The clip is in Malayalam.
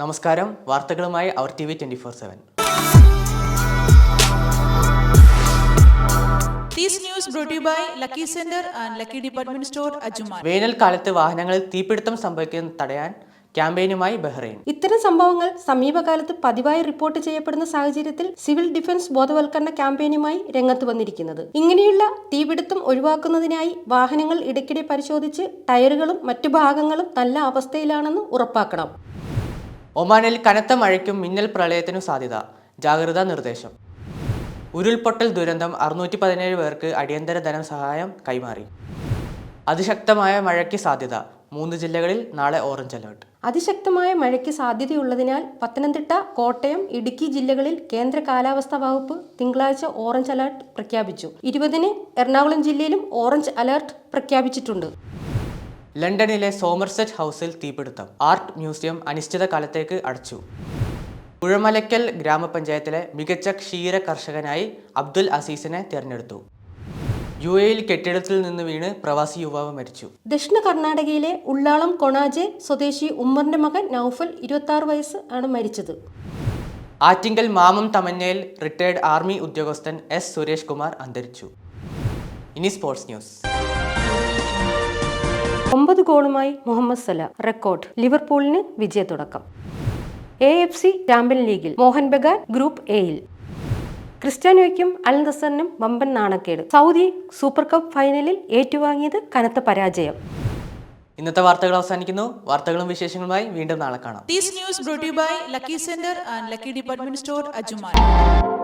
നമസ്കാരം. വാർത്തകളുമായി അവർ T V twenty four seven. വേനൽക്കാലത്ത് വാഹനങ്ങളിൽ തീപിടുത്തം സംഭവിക്കുന്നത് തടയാൻ ക്യാമ്പയിനുമായി ബഹ്റൈൻ. ഇത്തരം സംഭവങ്ങൾ സമീപകാലത്ത് പതിവായി റിപ്പോർട്ട് ചെയ്യപ്പെടുന്ന സാഹചര്യത്തിൽ സിവിൽ ഡിഫൻസ് ബോധവൽക്കരണ ക്യാമ്പയിനുമായി രംഗത്ത് വന്നിരിക്കുന്നത്. ഇങ്ങനെയുള്ള തീപിടുത്തം ഒഴിവാക്കുന്നതിനായി വാഹനങ്ങൾ ഇടയ്ക്കിടെ പരിശോധിച്ച് ടയറുകളും മറ്റു ഭാഗങ്ങളും നല്ല അവസ്ഥയിലാണെന്ന് ഉറപ്പാക്കണം. ഒമാനിൽ കനത്ത മഴയ്ക്കും മിന്നൽ പ്രളയത്തിനും സാധ്യത. ജാഗ്രതാ നിർദ്ദേശം. ഉരുൾപൊട്ടൽ ദുരന്തം അറുന്നൂറ്റി പതിനേഴ് പേർക്ക് അടിയന്തര ധനസഹായം കൈമാറി. അതിശക്തമായ മഴയ്ക്ക് സാധ്യത. മൂന്ന് ജില്ലകളിൽ നാളെ ഓറഞ്ച് അലേർട്ട്. അതിശക്തമായ മഴയ്ക്ക് സാധ്യതയുള്ളതിനാൽ പത്തനംതിട്ട കോട്ടയം ഇടുക്കി ജില്ലകളിൽ കേന്ദ്ര കാലാവസ്ഥാ വകുപ്പ് തിങ്കളാഴ്ച ഓറഞ്ച് അലേർട്ട് പ്രഖ്യാപിച്ചു. ഇരുപതിന് എറണാകുളം ജില്ലയിലും ഓറഞ്ച് അലേർട്ട് പ്രഖ്യാപിച്ചിട്ടുണ്ട്. ലണ്ടനിലെ സോമർസെറ്റ് ഹൗസിൽ തീപിടുത്തം. ആർട്ട് മ്യൂസിയം അനിശ്ചിതകാലത്തേക്ക് അടച്ചു. കുഴമലയ്ക്കൽ ഗ്രാമപഞ്ചായത്തിലെ മികച്ച ക്ഷീര കർഷകനായി അബ്ദുൽ അസീസിനെ തിരഞ്ഞെടുത്തു. യു എയിൽ കെട്ടിടത്തിൽ നിന്ന് വീണ് പ്രവാസി യുവാവ് മരിച്ചു. ദക്ഷിണ കർണാടകയിലെ ഉള്ളാളം കൊണാജെ സ്വദേശി ഉമ്മറിന്റെ മകൻ നൌഫൽ ഇരുപത്തി വയസ്സ് ആണ് മരിച്ചത്. ആറ്റിങ്കൽ മാമം തമന്നയിൽ റിട്ടയർഡ് ആർമി ഉദ്യോഗസ്ഥൻ എസ് സുരേഷ് കുമാർ അന്തരിച്ചു. ഇനി സ്പോർട്സ് ന്യൂസ്. ഒമ്പത് ഗോളുമായി മുഹമ്മദ് സല റെക്കോർഡ് ലിവർപൂളിന് വിജയത്തുടക്കം. എ എഫ് സി ചാമ്പ്യൻ ലീഗിൽ മോഹൻ ബഗാൻ ഗ്രൂപ്പ് എയിൽ ക്രിസ്ത്യാനോയ്ക്കും അൽ നസറിനും വമ്പൻ നാണക്കേട്. സൗദി സൂപ്പർ കപ്പ് ഫൈനലിൽ ഏറ്റുവാങ്ങിയത് കനത്ത പരാജയം. ഇന്നത്തെ വാർത്തകൾ അവസാനിക്കുന്നു. വാർത്തകളും വിശേഷങ്ങളുമായി വീണ്ടും നാളെ കാണാം. News by Lucky Center and Lucky Department Store, Ajuman.